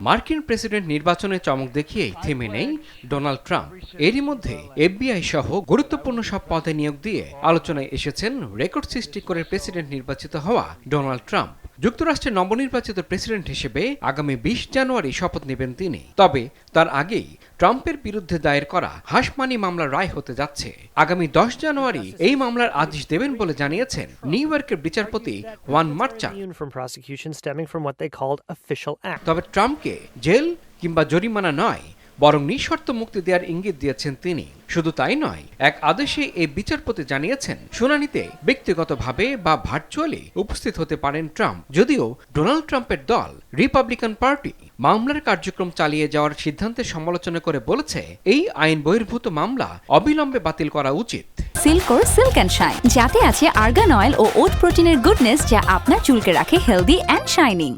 মার্কিন প্রেসিডেন্ট নির্বাচনে চমক দেখিয়েই থেমে নেই ডোনাল্ড ট্রাম্প। এরই মধ্যে এফবিআই সহ গুরুত্বপূর্ণ সব পদে নিয়োগ দিয়ে আলোচনায় এসেছেন রেকর্ড সৃষ্টি করে প্রেসিডেন্ট নির্বাচিত হওয়া ডোনাল্ড ট্রাম্প। যুক্তরাষ্ট্রের নবনির্বাচিত প্রেসিডেন্ট হিসেবে আগামী বিশ জানুয়ারি শপথ নেবেন তিনি তবে তার আগেই ট্রাম্পের বিরুদ্ধে দায়ের করা হাসমানি মামলার রায় হতে যাচ্ছে আগামী দশ জানুয়ারি এই মামলার আদেশ দেবেন বলে জানিয়েছেন নিউ ইয়র্কের বিচারপতি ওয়ান acts. তবে ট্রাম্পকে জেল কিংবা জরিমানা নয় বরং নিঃশর্ত মুক্তি দেওয়ার ইঙ্গিত দিয়েছেন তিনি। শুধু তাই নয়, এক আদেশে এই বিচারপতি জানিয়েছেন, শুনানিতে ব্যক্তিগতভাবে বা ভার্চুয়ালি উপস্থিত হতে পারেন ট্রাম্প। যদিও ডোনাল্ড ট্রাম্পের দল রিপাবলিকান পার্টি মামলার কার্যক্রম চালিয়ে যাওয়ার সিদ্ধান্তের সমালোচনা করে বলেছে, এই আইন বহির্ভূত মামলা অবিলম্বে বাতিল করা উচিত। সিল্কোর সিল্ক অ্যান্ড শাইন, যাতে আছে আর্গান অয়েল ও ওট প্রোটিনের গুডনেস যা আপনার চুলকে রাখে হেলদি অ্যান্ড শাইনিং।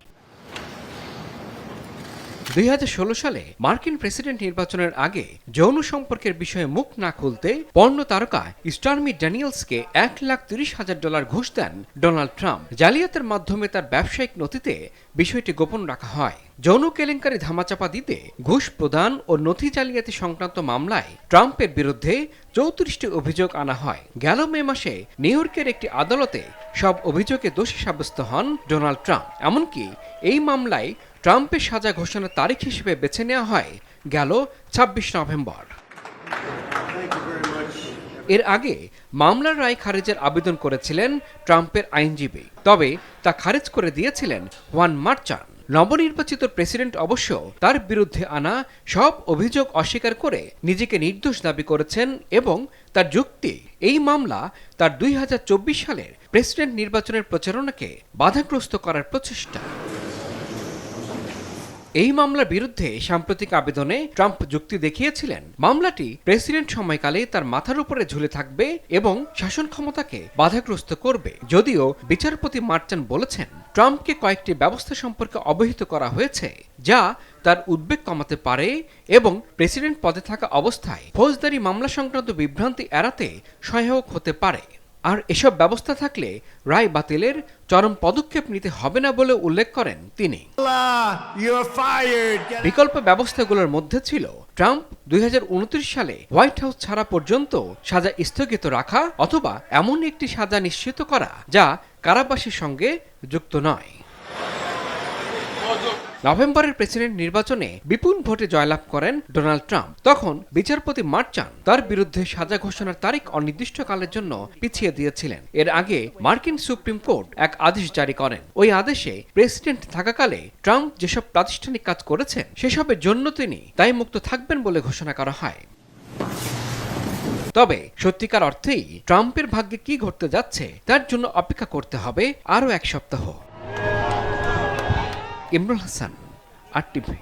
দুই হাজার ষোলো সালে মার্কিন প্রেসিডেন্ট নির্বাচনের আগে যৌন সম্পর্কের বিষয়ে মুখ না খুলতে পর্ণ তারকা স্টার্মি ড্যানিয়েলসকে এক লাখ তিরিশ হাজার ডলার ঘুষ দেন ডোনাল্ড ট্রাম্প। জালিয়াতের মাধ্যমে তার ব্যবসায়িক নথিতে বিষয়টি গোপন রাখা হয়। যৌন কেলেঙ্কারি ধামাচাপা দিতে ঘুষ প্রদান ও নথি জালিয়াতি সংক্রান্ত মামলায় ট্রাম্পের বিরুদ্ধে চৌত্রিশটি অভিযোগ আনা হয়। গেল মে মাসে নিউ ইয়র্কের একটি আদালতে সব অভিযোগে দোষী সাব্যস্ত হন ডোনাল্ড ট্রাম্প। এমনকি এই মামলায় ট্রাম্পের সাজা ঘোষণার তারিখ হিসেবে বেছে নেওয়া হয়। গেল ছাব্বিশ নভেম্বর। এর আগে মামলার রায় খারিজের আবেদন করেছিলেন ট্রাম্পের আইনজীবী। তবে তা খারিজ করে দিয়েছিলেন ওয়ান মার্চান। নবনির্বাচিত প্রেসিডেন্ট অবশ্য তার বিরুদ্ধে আনা সব অভিযোগ অস্বীকার করে নিজেকে নির্দোষ দাবি করেছেন এবং তার যুক্তি, এই মামলা তার দুই হাজার চব্বিশ সালের প্রেসিডেন্ট নির্বাচনের প্রচারণাকে বাধাগ্রস্ত করার প্রচেষ্টা। এই মামলার বিরুদ্ধে সাম্প্রতিক আবেদনে ট্রাম্প যুক্তি দেখিয়েছিলেন। মামলাটি প্রেসিডেন্ট সময়কালে তার মাথার উপরে ঝুলে থাকবে এবং শাসন ক্ষমতাকে বাধাগ্রস্ত করবে। যদিও বিচারপতি মার্চান বলেছেন, ট্রাম্পকে কয়েকটি ব্যবস্থা সম্পর্কে অবহিত করা হয়েছে, যা তার উদ্বেগ কমাতে পারে এবং প্রেসিডেন্ট পদে থাকা অবস্থায় ফৌজদারি মামলা সংক্রান্ত বিভ্রান্তি এড়াতে সহায়ক হতে পারে। আর এসব ব্যবস্থা থাকলে রায় বাতিলের চরম পদক্ষেপ নিতে হবে না বলে উল্লেখ করেন তিনি। বিকল্প ব্যবস্থাগুলোর মধ্যে ছিল ট্রাম্প দুই হাজার উনত্রিশ সালে হোয়াইট হাউস ছাড়া পর্যন্ত সাজা স্থগিত রাখা অথবা এমন একটি সাজা নিশ্চিত করা যা কারাবাসের সঙ্গে যুক্ত নয়। নভেম্বরের প্রেসিডেন্ট নির্বাচনে বিপুল ভোটে জয়লাভ করেন ডোনাল্ড ট্রাম্প। তখন বিচারপতি মার্চান তার বিরুদ্ধে সাজা ঘোষণার তারিখ অনির্দিষ্টকালের জন্য পিছিয়ে দিয়েছিলেন। এর আগে মার্কিন সুপ্রিম কোর্ট এক আদেশ জারি করেন। ওই আদেশে প্রেসিডেন্ট থাকাকালে ট্রাম্প যেসব প্রাতিষ্ঠানিক কাজ করেছেন, সেসবের জন্য তিনি দায়মুক্ত থাকবেন বলে ঘোষণা করা হয়। তবে সত্যিকার অর্থেই ট্রাম্পের ভাগ্যে কি ঘটতে যাচ্ছে, তার জন্য অপেক্ষা করতে হবে আরও এক সপ্তাহ। ইমরুল হাসান আর টিভি।